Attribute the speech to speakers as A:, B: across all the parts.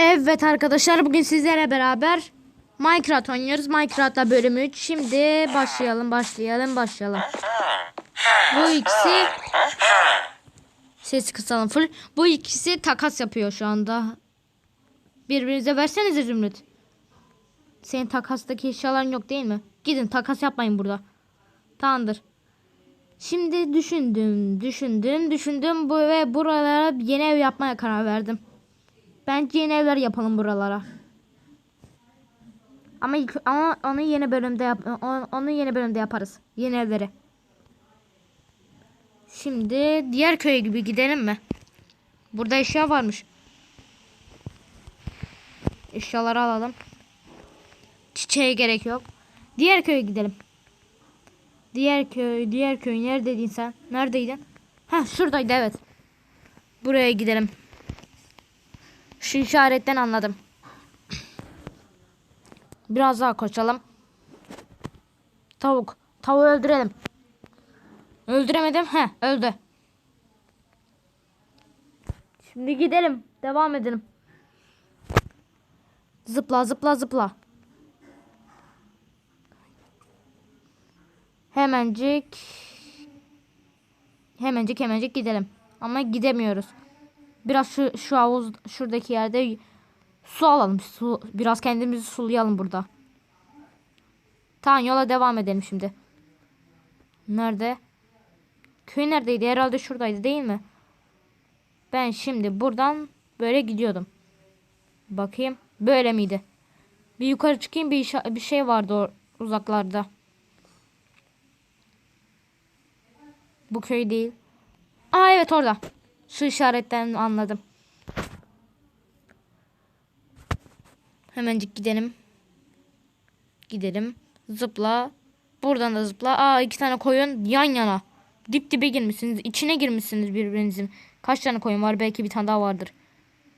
A: Evet arkadaşlar bugün sizlerle beraber Minecraft oynuyoruz. Minecraft'ta bölüm 3. Şimdi başlayalım başlayalım başlayalım. Bu ikisi Sesi kısalım full. Bu ikisi takas yapıyor şu anda. Birbirinize versenize Zümrüt. Senin takastaki eşyaların yok değil mi? Gidin takas yapmayın burada. Tamamdır. Şimdi düşündüm, düşündüm, düşündüm bu ve buralara yeni ev yapmaya karar verdim. Bence yeni evler yapalım buralara. Ama ama onu yeni bölümde yap onu yeni bölümde yaparız. Yeni evleri. Şimdi diğer köye gibi gidelim mi? Burada eşya varmış. Eşyaları alalım. Çiçeğe gerek yok. Diğer köye gidelim. Diğer köy, diğer köy neredeydin sen? Neredeydin? Ha şuradaydı evet. Buraya gidelim. Şu işaretten anladım. Biraz daha koşalım. Tavuk. Tavuğu öldürelim. Öldüremedim. He öldü. Şimdi gidelim. Devam edelim. Zıpla zıpla zıpla. Hemencik. Hemencik hemencik gidelim. Ama gidemiyoruz. Biraz şu, şu havuz şuradaki yerde su alalım. Su, biraz kendimizi sulayalım burada. Tamam yola devam edelim şimdi. Nerede? Köy neredeydi? Herhalde şuradaydı değil mi? Ben şimdi buradan böyle gidiyordum. Bakayım. Böyle miydi? Bir yukarı çıkayım bir, bir şey vardı uzaklarda. Bu köy değil. Aa evet orada. Şu işaretten anladım. Hemencik gidelim. Gidelim. Zıpla. Buradan da zıpla. Aa iki tane koyun yan yana. Dip dibe girmişsiniz. İçine girmişsiniz birbirinizin. Kaç tane koyun var? Belki bir tane daha vardır.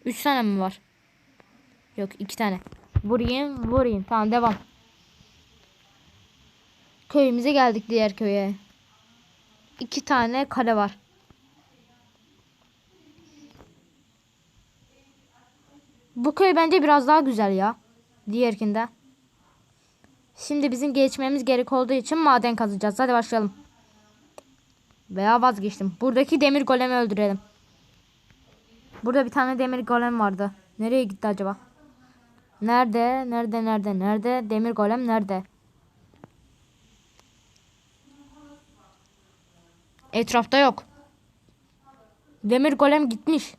A: Üç tane mi var? Yok iki tane. Vurayım vurayım. Tamam devam. Köyümüze geldik diğer köye. İki tane kale var. Bu köy bence biraz daha güzel ya. Diğerkinden. Şimdi bizim geçmemiz gerek olduğu için maden kazacağız. Hadi başlayalım. Veya vazgeçtim. Buradaki demir golemi öldürelim. Burada bir tane demir golem vardı. Nereye gitti acaba? Nerede? Nerede? Nerede? Nerede? Demir golem nerede? Etrafta yok. Demir golem gitmiş.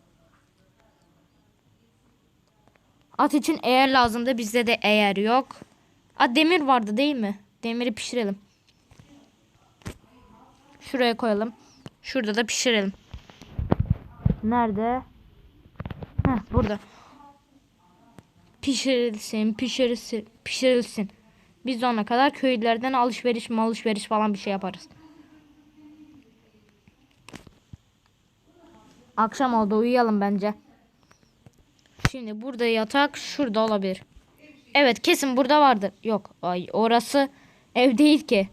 A: At için eğer lazımdı bizde de eğer yok. A demir vardı değil mi? Demiri pişirelim. Şuraya koyalım. Şurada da pişirelim. Nerede? Heh burada. Pişirilsin, pişirilsin, pişirilsin. Biz de ona kadar köylerden alışveriş, alışveriş falan bir şey yaparız. Akşam oldu uyuyalım bence. Şimdi burada yatak şurada olabilir. Evet kesin burada vardır. Yok ay orası ev değil ki.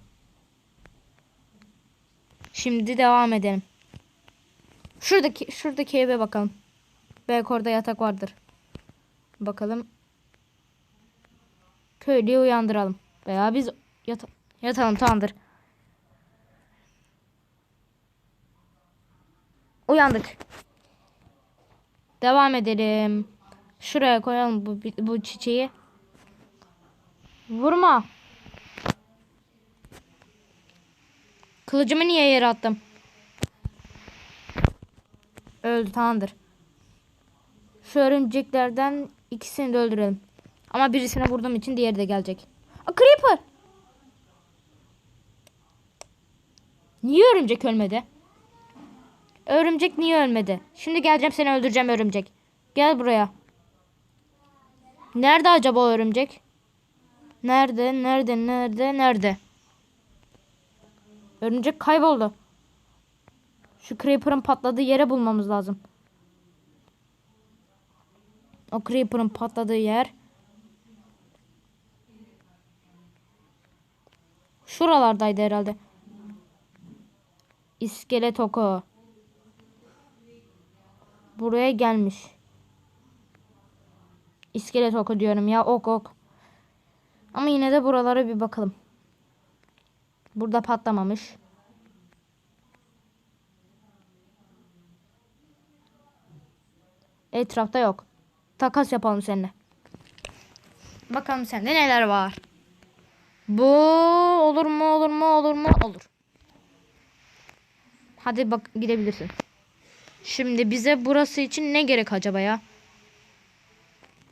A: Şimdi devam edelim. Şuradaki şuradaki eve bakalım. Belki orada yatak vardır. Bakalım. Köylüyü uyandıralım. Veya biz yata yatalım tamamdır. Uyandık. Devam edelim. Şuraya koyalım bu, bu çiçeği. Vurma. Kılıcımı niye yere attım? Öldü tamamdır. Şu örümceklerden ikisini de öldürelim. Ama birisine vurduğum için diğeri de gelecek. A, Creeper. Niye örümcek ölmedi? Örümcek niye ölmedi? Şimdi geleceğim seni öldüreceğim örümcek. Gel buraya. Nerede acaba o örümcek? Nerede? Nerede? Nerede? Nerede? Örümcek kayboldu. Şu creeper'ın patladığı yere bulmamız lazım. O creeper'ın patladığı yer. Şuralardaydı herhalde. İskelet oku. Buraya gelmiş. İskelet oku diyorum ya ok ok. Ama yine de buralara bir bakalım. Burada patlamamış. Etrafta yok. Takas yapalım seninle. Bakalım sende neler var. Bu olur mu olur mu olur mu olur. Hadi bak gidebilirsin. Şimdi bize burası için ne gerek acaba ya?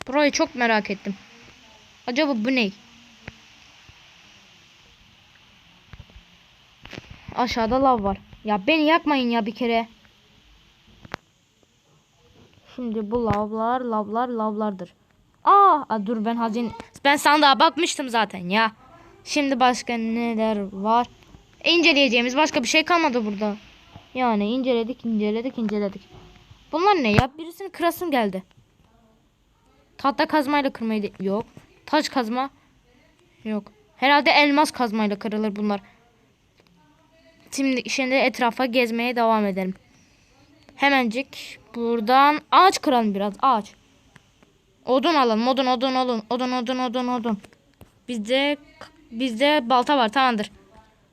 A: Burayı çok merak ettim. Acaba bu ne? Aşağıda lav var. Ya beni yakmayın ya bir kere. Şimdi bu lavlar, lavlar, lavlardır. Aa, aa, dur ben hazine... Ben sandığa bakmıştım zaten ya. Şimdi başka neler var? İnceleyeceğimiz başka bir şey kalmadı burada. Yani inceledik, inceledik, inceledik. Bunlar ne ya? Birisini kırasım geldi. Tahta kazmayla kırmayı de- yok. Taş kazma yok. Herhalde elmas kazmayla kırılır bunlar. Şimdi şimdi etrafa gezmeye devam edelim. Hemencik buradan ağaç kıralım biraz ağaç. Odun alalım odun odun odun odun odun odun odun. Bizde bizde balta var tamamdır.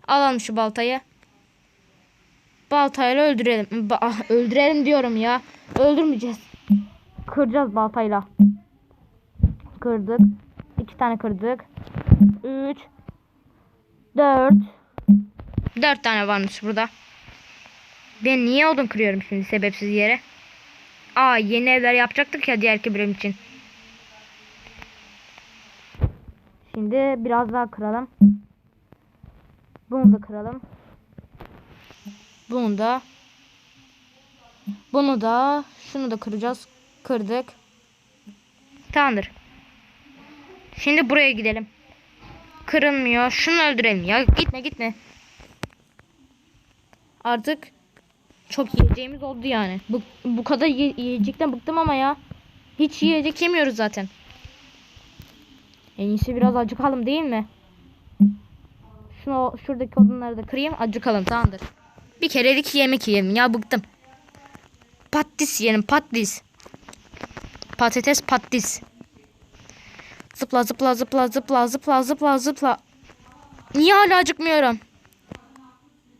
A: Alalım şu baltayı. Baltayla öldürelim. Ba- ah, öldürelim diyorum ya. Öldürmeyeceğiz. Kıracağız baltayla. Kırdık. İki tane kırdık. Üç. Dört. Dört tane varmış burada. Ben niye odun kırıyorum şimdi sebepsiz yere? Aa yeni evler yapacaktık ya diğer bölüm için. Şimdi biraz daha kıralım. Bunu da kıralım. Bunu da. Bunu da. Şunu da kıracağız. Kırdık. Tamamdır. Şimdi buraya gidelim. Kırılmıyor. Şunu öldürelim ya. Gitme gitme. Artık çok yiyeceğimiz oldu yani. Bu, bu kadar ye- yiyecekten bıktım ama ya. Hiç yiyecek yemiyoruz zaten. En iyisi biraz acıkalım değil mi? Şunu şuradaki odunları da kırayım acıkalım tamamdır. Bir kerelik yemek yiyelim ya bıktım. Patis yiyelim patis. Patates patis. Zıpla zıpla zıpla zıpla zıpla zıpla zıpla. Niye hala acıkmıyorum?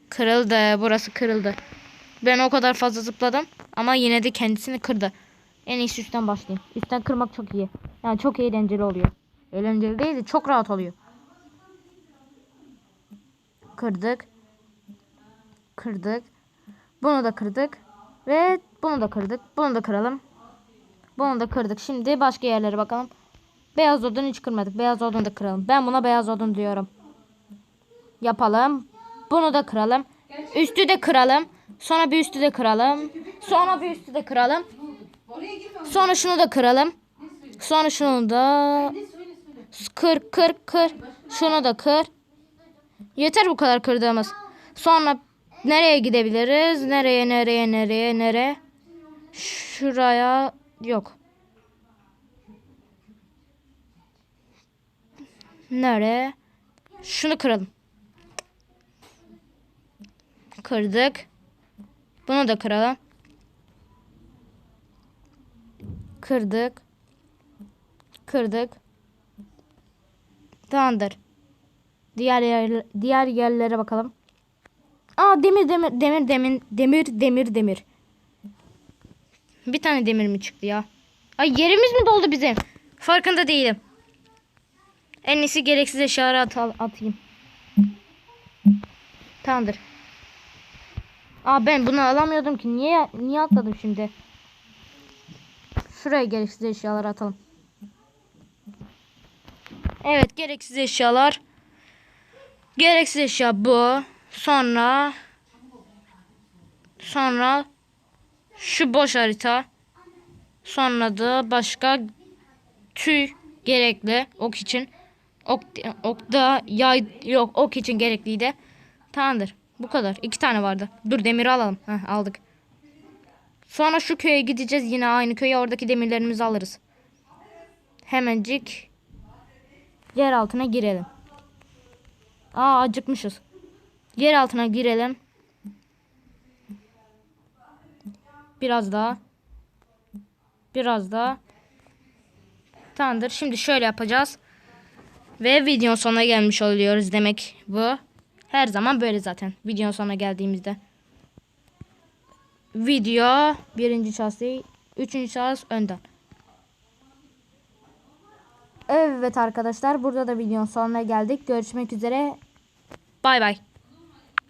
A: Kırıldı burası kırıldı. Ben o kadar fazla zıpladım ama yine de kendisini kırdı. En iyisi üstten başlayayım. Üstten kırmak çok iyi. Yani çok eğlenceli oluyor. Eğlenceli değil de çok rahat oluyor. Kırdık. Kırdık. Bunu da kırdık. Ve bunu da kırdık. Bunu da kıralım. Bunu da kırdık. Şimdi başka yerlere bakalım. Beyaz odun hiç kırmadık. Beyaz odun da kıralım. Ben buna beyaz odun diyorum. Yapalım. Bunu da kıralım. Üstü de kıralım. Sonra bir üstü de kıralım. Sonra bir üstü de kıralım. Sonra şunu da kıralım. Sonra şunu da kır kır kır. Şunu da kır. Yeter bu kadar kırdığımız. Sonra nereye gidebiliriz? Nereye nereye nereye nereye? Şuraya yok. Nereye? Şunu kıralım. Kırdık. Bunu da kıralım. Kırdık. Kırdık. Tamamdır. Diğer yer, diğer yerlere bakalım. Aa demir demir demir demir demir demir demir. Bir tane demir mi çıktı ya? Ay yerimiz mi doldu bizim? Farkında değilim. En iyisi gereksiz eşyaları at, atayım. Tamamdır. Aa ben bunu alamıyordum ki. Niye niye atladım şimdi? Şuraya gereksiz eşyaları atalım. Evet gereksiz eşyalar. Gereksiz eşya bu. Sonra sonra şu boş harita. Sonra da başka tüy gerekli ok için. Ok, ok da yay yok ok için gerekliydi. Tamamdır. Bu kadar. İki tane vardı. Dur demiri alalım. Heh, aldık. Sonra şu köye gideceğiz. Yine aynı köye oradaki demirlerimizi alırız. Hemencik yer altına girelim. Aa acıkmışız. Yer altına girelim. Biraz daha. Biraz daha. Tamamdır. Şimdi şöyle yapacağız. Ve videonun sonuna gelmiş oluyoruz demek bu. Her zaman böyle zaten. Videonun sonuna geldiğimizde. Video birinci şahıs. Üçüncü şahıs önden. Evet arkadaşlar burada da videonun sonuna geldik. Görüşmek üzere. Bay bay.